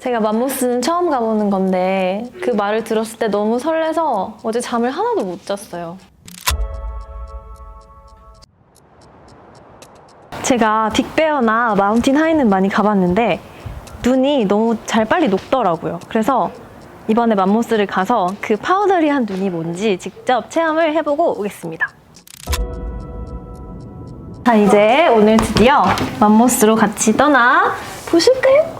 제가 맘모스는 처음 가보는 건데 그 말을 들었을 때 너무 설레서 어제 잠을 하나도 못 잤어요. 제가 빅베어나 마운틴 하이는 많이 가봤는데 눈이 너무 잘 빨리 녹더라고요. 그래서 이번에 맘모스를 가서 그 파우더리한 눈이 뭔지 직접 체험을 해보고 오겠습니다. 자, 이제 오늘 드디어 맘모스로 같이 떠나 보실까요?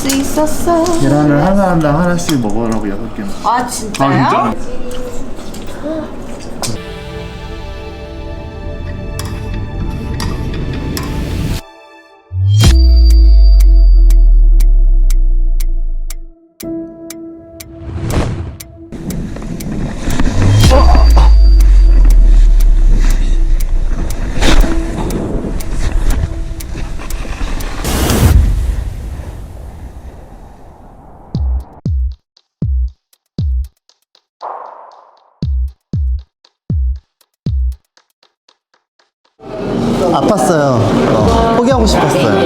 수 있었어. 계란을 하나 하나 하나씩 먹으라고 여섯 개나. 아 진짜요? 아 진짜? 아팠어요. 어, 포기하고 싶었어요.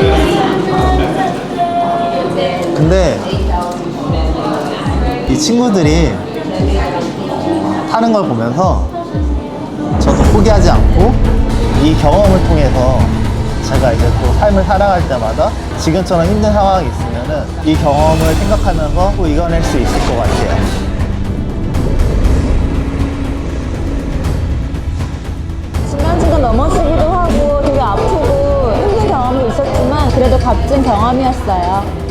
근데 이 친구들이 타는 걸 보면서 저도 포기하지 않고 이 경험을 통해서 제가 이제 또 삶을 살아갈 때마다 지금처럼 힘든 상황이 있으면은 이 경험을 생각하면서 또 이겨낼 수 있을 것 같아요. 값진 경험이었어요.